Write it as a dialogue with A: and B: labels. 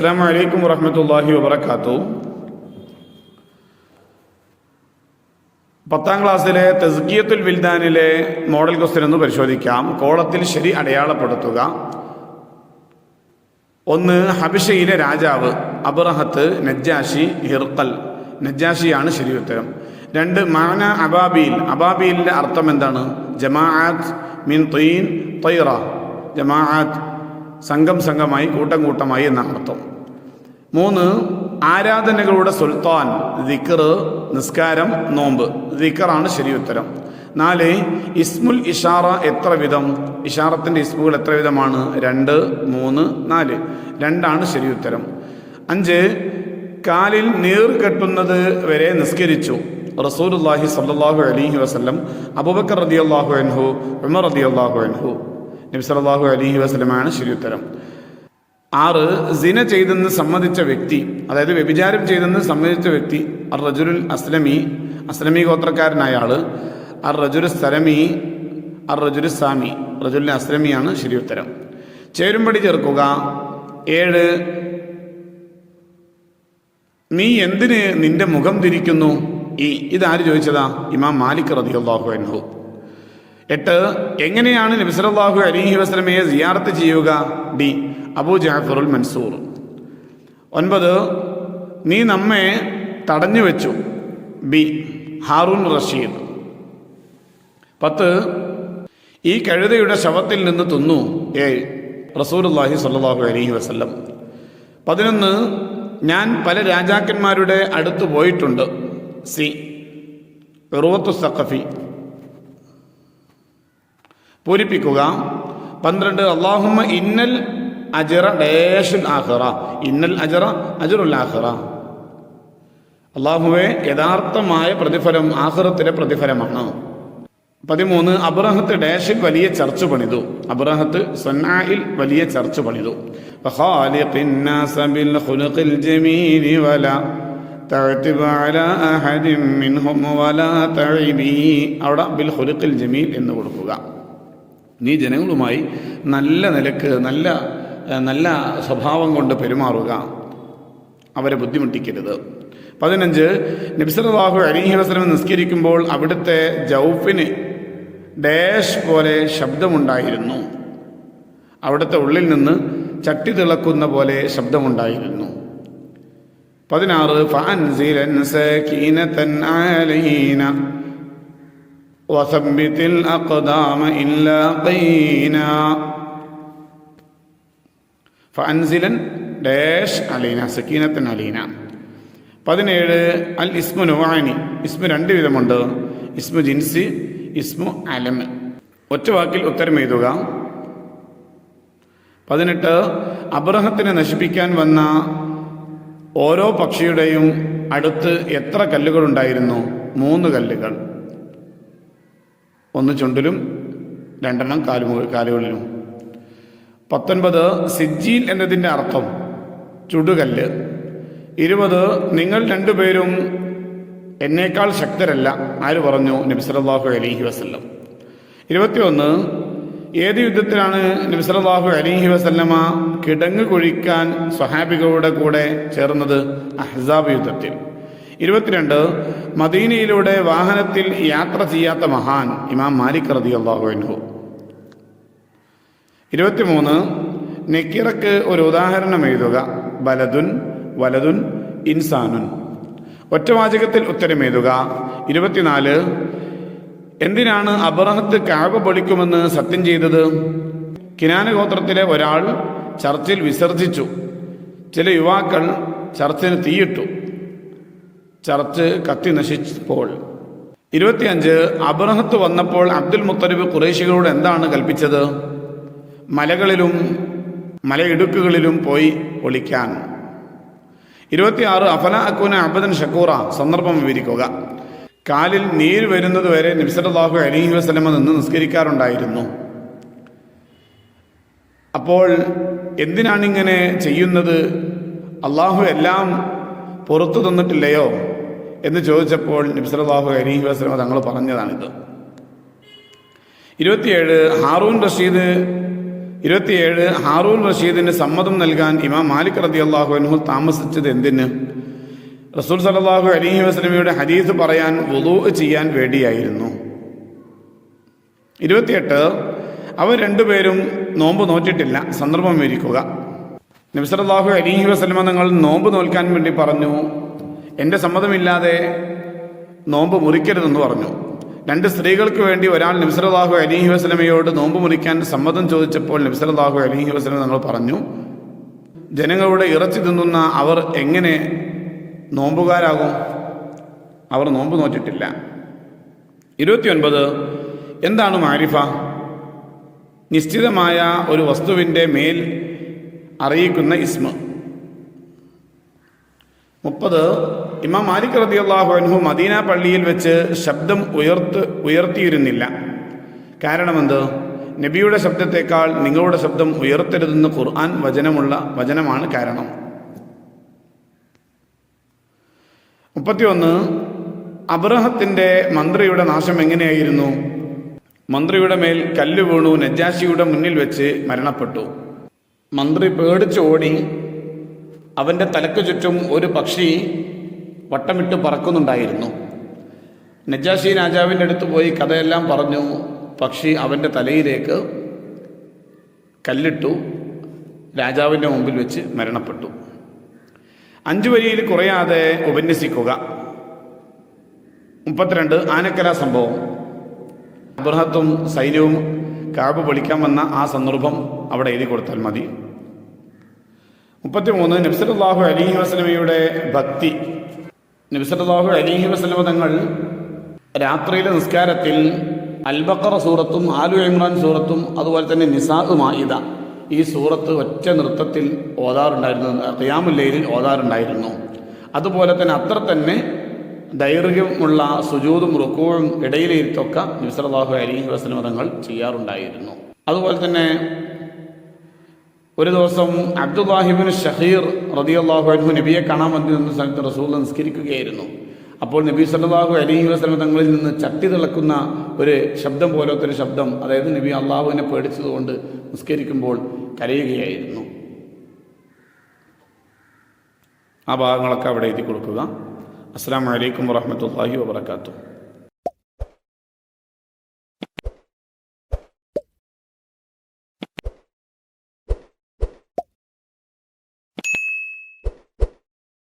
A: അസ്സാം വലൈക്കും വറഹമത്തല്ലാഹി വബർക്കാത്തു പത്താം ക്ലാസ്സിലെ തെസ്കിയത്തുൽ വിൽദാനിലെ മോഡൽ ക്വസ്റ്റ്യൻ ഒന്ന് പരിശോധിക്കാം. കോളത്തിൽ ശരി അടയാളപ്പെടുത്തുക. ഒന്ന് ഹബിഷയിലെ രാജാവ് അബ്രഹത്ത് നജ്ജാഷി ഹിർത്തൽ നജ്ജാഷിയാണ് ശരി ഉത്തരം. രണ്ട് മാന അബാബീൽ. അബാബീലിന്റെ അർത്ഥം എന്താണ്? ജമാഅത്ത് മിൻ തീൻ തൈറ ജമാഅത്ത് സംഘം സംഘമായി കൂട്ടം കൂട്ടമായി എന്നാണ് അർത്ഥം. മൂന്ന് ആരാധനകളുടെ സുൽത്താൻ ദിക്കർ നിസ്കാരം നോമ്പ്. ദിക്കറാണ് ശരി ഉത്തരം. നാല് ഇസ്മുൽ ഇഷാറ എത്ര വിധം? ഇഷാറത്തിന്റെ ഇസ്മുകൾ എത്ര വിധമാണ്? രണ്ട് മൂന്ന് നാല്. രണ്ടാണ് ശരി ഉത്തരം. അഞ്ച് കാലിൽ നീർ കെട്ടുന്നത് വരെ നിസ്കരിച്ചു. റസൂലുല്ലാഹി സല്ലാഹു അലഹി വസ്ലം അബുബക്കർ റതി അള്ളാഹു അൻഹു ഉമർ റതി അള്ളാഹു അൻഹു. നബി സല്ലല്ലാഹു അലൈഹി ശരിയുത്തരം. ശരി ഉത്തരം ആറ് സിന ചെയ്തെന്ന് സമ്മതിച്ച വ്യക്തി അതായത് വ്യഭിചാരം ചെയ്തെന്ന് സമ്മതിച്ച വ്യക്തി അർ റജുലുൽ അസ്ലമി അസ്ലമി ഗോത്രക്കാരനായ ആൾ അർ റജുൽ സലമി അർ റജുൽ സാമി റജുലിന് അസ്ലമിയാണ് ശരിയുത്തരം. ചേരുംപടി ചേർക്കുക. ഏഴ് നീ എന്തിന് നിന്റെ മുഖം തിരിക്കുന്നു ഈ ഇതാര് ചോദിച്ചതാ? ഇമാം മാലിക് റതിയുള്ളാഹു അൻഹു. എട്ട് എങ്ങനെയാണ് നബിസലാഹു അലിഹി വസ്ലമയെ സിയാറത്ത് ചെയ്യുക? ഡി അബൂ ജാഫറുൽ മൻസൂർ. ഒൻപത് നീ നമ്മെ തടഞ്ഞു വെച്ചു. B Harun Rashid. പത്ത് ഈ കഴുതയുടെ ശവത്തിൽ നിന്ന് തിന്നു. എ റസൂലുല്ലാഹി സല്ലാഹു അലഹി വസല്ലം. പതിനൊന്ന് ഞാൻ പല രാജാക്കന്മാരുടെ അടുത്ത് പോയിട്ടുണ്ട്. സി റുവത്തു സഖഫി. പൂരിപ്പിക്കുക. പന്ത്രണ്ട് അള്ളാഹുമ ഇന്നൽ അജറ ഡേഷുൽ ആഹ്റ ഇന്നൽ അജറ അജറുൽ ആഹ്റ അള്ളാഹുവെ യഥാർത്ഥമായ പ്രതിഫലം ആഹ്റത്തിലെ പ്രതിഫലമാണ്. പതിമൂന്ന് അബ്രഹത്ത് ഡേഷിൽ വലിയ ചർച്ച് പണിതു. അബ്രഹത്ത് സൊന്നായിൽ വലിയ ചർച്ച് പണിതു. അവിടെ ബിൽ ഹുലുക്കിൽ ജമീൽ എന്ന് കൊടുക്കുക. നീ ജനങ്ങളുമായി നല്ല നിലയ്ക്ക് നല്ല നല്ല സ്വഭാവം കൊണ്ട് പെരുമാറുക. അവരെ ബുദ്ധിമുട്ടിക്കരുത്. പതിനഞ്ച് നബിസലാഹു അലിഹി നിസ്കരിക്കുമ്പോൾ അവിടുത്തെ ജൗഫിന് ഡാഷ് പോലെ ശബ്ദമുണ്ടായിരുന്നു. അവിടുത്തെ ഉള്ളിൽ നിന്ന് ചട്ടി തിളക്കുന്ന പോലെ ശബ്ദമുണ്ടായിരുന്നു. പതിനാറ് അലൈന وثبت الأقدام إلا قينا ഫഅൻസിലൻ ഡാഷ് അലീന സക്കീനത്തൻ അലീന പതിനേഴ് അൽ ഇസ്മു നുവാനി ഇസ്മു രണ്ട് വിധമുണ്ട് ഇസ്മു ജിൻസി ഇസ്മു അലമ് ഒറ്റ വാക്കിൽ ഉത്തരം എഴുതുക പതിനെട്ട് അബ്രഹത്തിനെ നശിപ്പിക്കാൻ വന്ന ഓരോ പക്ഷിയുടെയും അടുത്ത് എത്ര കല്ലുകൾ ഉണ്ടായിരുന്നു മൂന്ന് കല്ലുകൾ ഒന്ന് ചുണ്ടിലും രണ്ടെണ്ണം കാലുമു കാലുകളിലും. പത്തൊൻപത് സിജ്ജീൽ എന്നതിന്റെ അർത്ഥം ചുടുകല്ല്. ഇരുപത് നിങ്ങൾ രണ്ടുപേരും എന്നേക്കാൾ ശക്തരല്ല ആര് പറഞ്ഞു? നബി അലൈഹി വസല്ലം. ഇരുപത്തിയൊന്ന് ഏത് യുദ്ധത്തിലാണ് നബി അലൈഹി വസല്ലമ കിടങ്ങ് കുഴിക്കാൻ സ്വഹാബികളുടെ കൂടെ ചേർന്നത്? അഹ്സാബ് യുദ്ധത്തിൽ. ഇരുപത്തിരണ്ട് മദീനയിലൂടെ വാഹനത്തിൽ യാത്ര ചെയ്യാത്ത മഹാൻ ഇമാം മാലിക് റതി ഇരുപത്തിമൂന്ന് നെക്കിറക്ക് ഒരു ഉദാഹരണം എഴുതുക. ബലതുൻ വലതുൻ ഇൻസാനുൻ. ഒറ്റവാചകത്തിൽ ഉത്തരം എഴുതുക. ഇരുപത്തിനാല് എന്തിനാണ് അബറഹത്ത് കാവ് പൊളിക്കുമെന്ന് സത്യം ചെയ്തത്? കിനാന ഗോത്രത്തിലെ ഒരാൾ ചർച്ചിൽ വിസർജിച്ചു. ചില യുവാക്കൾ ചർച്ചിന് തീയിട്ടു. ചർച്ച് കത്തി നശിച്ചപ്പോൾ. ഇരുപത്തിയഞ്ച് അബ്രഹത്ത് വന്നപ്പോൾ അബ്ദുൽ മുത്തലിബ് കുറേശികളോട് എന്താണ് കൽപ്പിച്ചത്? മലകളിലും മലയിടുക്കുകളിലും പോയി ഒളിക്കാൻ. ഇരുപത്തിയാറ് അഫല അക്കൂന അബദൻ ഷക്കൂറ സന്ദർഭം വിവരിക്കുക. കാലിൽ നീര് വരുന്നത് വരെ നിബ്സലാഹു അലഹി വസ്ലമ നിന്ന് നിസ്കരിക്കാറുണ്ടായിരുന്നു. അപ്പോൾ എന്തിനാണിങ്ങനെ ചെയ്യുന്നത്? അള്ളാഹു എല്ലാം പുറത്തു തന്നിട്ടില്ലയോ? എന്ന് ചോദിച്ചപ്പോൾ നബ്സലാഹു അലീഹി വസ്ലമ തങ്ങൾ പറഞ്ഞതാണിത്. ഇരുപത്തിയേഴ് ഹാറൂൻ റഷീദ് ഇരുപത്തിയേഴ് ഹാറൂൻ റഷീദിന് സമ്മതം നൽകാൻ ഇമാം മാലിക് റതി അള്ളാഹു അനുഹു താമസിച്ചത് എന്തിന്? റസൂൽ സലാഹു അലീഹി വസ്ലമിയുടെ ഹദീസ് പറയാൻ വുളു ചെയ്യാൻ വേണ്ടിയായിരുന്നു. ഇരുപത്തിയെട്ട് അവർ രണ്ടുപേരും നോമ്പ് നോറ്റിട്ടില്ല സന്ദർഭം വിരിക്കുക നബ്സലാഹു അലീഹി വസ്ലമ നിങ്ങൾ നോമ്പ് നോൽക്കാൻ വേണ്ടി പറഞ്ഞു എന്റെ സമ്മതമില്ലാതെ നോമ്പ് മുറിക്കരുതെന്ന് പറഞ്ഞു. രണ്ട് സ്ത്രീകൾക്ക് വേണ്ടി ഒരാൾ നബ്സലാഹു അലിഹി വസ്ലമയോട് നോമ്പ് മുറിക്കാൻ സമ്മതം ചോദിച്ചപ്പോൾ നബ്സലാഹു അലിഹി വസ്ലമ നിങ്ങൾ പറഞ്ഞു ജനങ്ങളുടെ ഇറച്ചി തിന്നുന്ന അവർ എങ്ങനെ നോമ്പുകാരാകും? അവർ നോമ്പ് നോറ്റിട്ടില്ല. ഇരുപത്തിയൊൻപത് എന്താണ് മാരിഫ? നിശ്ചിതമായ ഒരു വസ്തുവിന്റെ മേൽ അറിയിക്കുന്ന ഇസ്മ. മുപ്പത്. ഇമാം മാലിക് റതി അള്ളാഹു അൻഹു മദീന പള്ളിയിൽ വെച്ച് ശബ്ദം ഉയർത്ത് ഉയർത്തിയിരുന്നില്ല. കാരണമെന്ത്? നബിയുടെ ശബ്ദത്തേക്കാൾ നിങ്ങളുടെ ശബ്ദം ഉയർത്തരുതെന്ന് ഖുർആൻ വചനമുള്ള വചനമാണ് കാരണം. മുപ്പത്തിയൊന്ന്. അബ്രഹത്തിന്റെ മന്ത്രിയുടെ നാശം എങ്ങനെയായിരുന്നു? മന്ത്രിയുടെ മേൽ കല്ല് വീണു നജാശിയുടെ മുന്നിൽ വെച്ച് മരണപ്പെട്ടു. മന്ത്രി പേടിച്ച് ഓടി അവന്റെ തലക്ക് ചുറ്റും ഒരു പക്ഷി വട്ടമിട്ട് പറക്കുന്നുണ്ടായിരുന്നു. നജാഷി രാജാവിന്റെ അടുത്ത് പോയി കഥയെല്ലാം പറഞ്ഞു. പക്ഷി അവന്റെ തലയിലേക്ക് കല്ലിട്ടു. രാജാവിന്റെ മുമ്പിൽ വെച്ച് മരണപ്പെട്ടു. അഞ്ചു വരിയിൽ കുറയാതെ ഉപന്യസിക്കുക. മുപ്പത്തിരണ്ട് ആനക്കര സംഭവം. അബ്രഹത്തും സൈന്യവും കാബ് പൊളിക്കാൻ വന്ന ആ സന്ദർഭം അവിടെ എഴുതി കൊടുത്താൽ മതി. മുപ്പത്തിമൂന്ന് നബ്സലാഹു അലിഹി വസ്ലമയുടെ ഭക്തി. നബ്സലാഹു അലിഹി വസ്ലമ തങ്ങൾ രാത്രിയിലെ നിസ്കാരത്തിൽ അൽബക്കറ സൂറത്തും ആലു ഇമ്രാൻ സൂറത്തും അതുപോലെ തന്നെ നിസാഹ് മായിദ ഈ സൂറത്ത് ഒറ്റ നൃത്തത്തിൽ ഓതാറുണ്ടായിരുന്നു. ഖിയാമുല്ലയിൽ ഓതാറുണ്ടായിരുന്നു. അതുപോലെ തന്നെ അത്ര തന്നെ ദൈർഘ്യമുള്ള സുജൂതും റുക്കുവും ഇടയിലിരുത്തൊക്കെ നബ്സലാഹു അലിഹി വസ്ലമ തങ്ങൾ ചെയ്യാറുണ്ടായിരുന്നു. അതുപോലെ തന്നെ ഒരു ദിവസം അബ്ദുല്ലാഹിബിൻ ഷഹീർ റതിയല്ലാഹു അൻഹു നബിയെ കാണാൻ വന്നു നിന്ന സ്ഥലത്ത് റസൂൽ നിസ്കരിക്കുകയായിരുന്നു. അപ്പോൾ നബി സല്ലാഹു അലഹി വസ്ലം തങ്ങളിൽ നിന്ന് ചട്ടി തിളക്കുന്ന ഒരു ശബ്ദം പോലത്തെ ഒരു ശബ്ദം അതായത് നബി അള്ളാഹുവിനെ പേടിച്ചതുകൊണ്ട് നിസ്കരിക്കുമ്പോൾ കരയുകയായിരുന്നു. ആ ഭാഗങ്ങളൊക്കെ അവിടെ എഴുതി കൊടുക്കുക. അസ്സാം വലൈക്കും വാഹമത്തല്ലാഹി വാബർക്കാത്തു